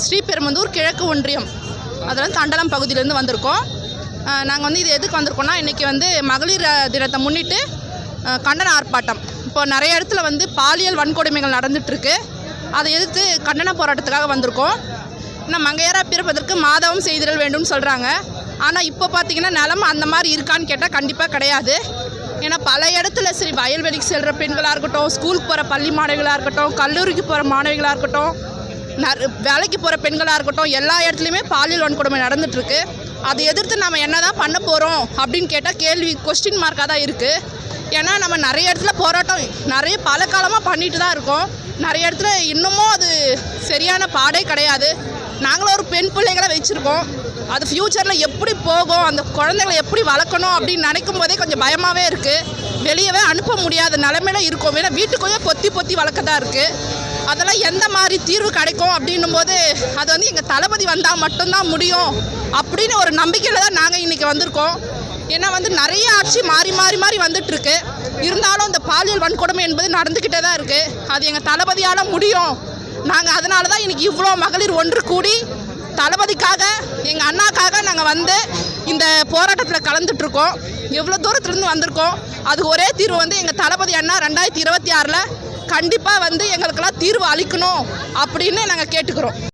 ஸ்ரீபெரும்புதூர் கிழக்கு ஒன்றியம். அதில் தண்டலம் பகுதியிலேருந்து வந்திருக்கோம். நாங்கள் வந்து இது எதுக்கு வந்திருக்கோம்னா இன்றைக்கி வந்து மகளிர் தினத்தை முன்னிட்டு கண்டன ஆர்ப்பாட்டம். இப்போ நிறைய இடத்துல வந்து பாலியல் வன்கொடுமைகள் நடந்துகிட்ருக்கு அதை எதிர்த்து கண்டன போராட்டத்துக்காக வந்திருக்கோம். ஆனால் மங்கையராக பிறப்பதற்கு மாதவம் செய்திடல் வேண்டும்னு சொல்கிறாங்க ஆனால் இப்போ பார்த்தீங்கன்னா நிலம் அந்த மாதிரி இருக்கான்னு கேட்டால் கண்டிப்பாக கிடையாது. ஏன்னா பல இடத்துல சரி வயல்வெளிக்கு செல்கிற பெண்களாக இருக்கட்டும் ஸ்கூலுக்கு போகிற பள்ளி மாணவிகளாக இருக்கட்டும் கல்லூரிக்கு போகிற மாணவிகளாக இருக்கட்டும் வேலைக்கு போகிற பெண்களாக இருக்கட்டும் எல்லா இடத்துலையுமே பாலியல் வன்கொடுமை நடந்துட்டுருக்கு. அதை எதிர்த்து நம்ம என்ன தான் பண்ண போகிறோம் அப்படின்னு கேட்டால் கேள்வி கொஸ்டின் மார்க்காக தான் இருக்குது ஏன்னா நம்ம நிறைய இடத்துல போராட்டம் நிறைய பல காலமாக பண்ணிட்டு தான் இருக்கோம். நிறைய இடத்துல இன்னமும் அது சரியான பாடே கிடையாது. நாங்களும் ஒரு பெண் பிள்ளைகளை வச்சுருக்கோம். அது ஃப்யூச்சரில் எப்படி போகும் அந்த குழந்தைகளை எப்படி வளர்க்கணும் அப்படின்னு நினைக்கும் போதே கொஞ்சம் பயமாகவே இருக்குது வெளியவே அனுப்ப முடியாத நிலமையில இருக்கோம். ஏன்னா வீட்டுக்குள்ளேயே பொத்தி பொத்தி வளர்க்க தான் இருக்குது அதெல்லாம் எந்த மாதிரி தீர்வு கிடைக்கும் அப்படின்னும் போது அது வந்து எங்கள் தளபதி வந்தால் மட்டும்தான் முடியும் அப்படின்னு ஒரு நம்பிக்கையில் தான் நாங்கள் இன்றைக்கி வந்திருக்கோம். ஏன்னா வந்து நிறைய ஆட்சி மாறி மாறி மாறி வந்துட்டுருக்கு. இருந்தாலும் இந்த பாலியல் வன்கொடுமை என்பது நடந்துக்கிட்டே தான் இருக்குது அது எங்கள் தளபதியால் முடியும். நாங்கள் அதனால தான் இன்றைக்கி இவ்வளோ மகளிர் ஒன்று கூடி தளபதிக்காக எங்கள் அண்ணாக்காக நாங்கள் வந்து இந்த போராட்டத்தில் கலந்துட்ருக்கோம் எவ்வளோ தூரத்துலேருந்து வந்திருக்கோம். அது ஒரே தீர்வு வந்து எங்கள் தளபதி அண்ணா ரெண்டாயிரத்தி இருபத்தி ஆறில் கண்டிப்பாக வந்து எங்களுக்கெல்லாம் தீர்வு அளிக்கணும் அப்படின்னு நாங்கள் கேட்டுக்கிறோம்.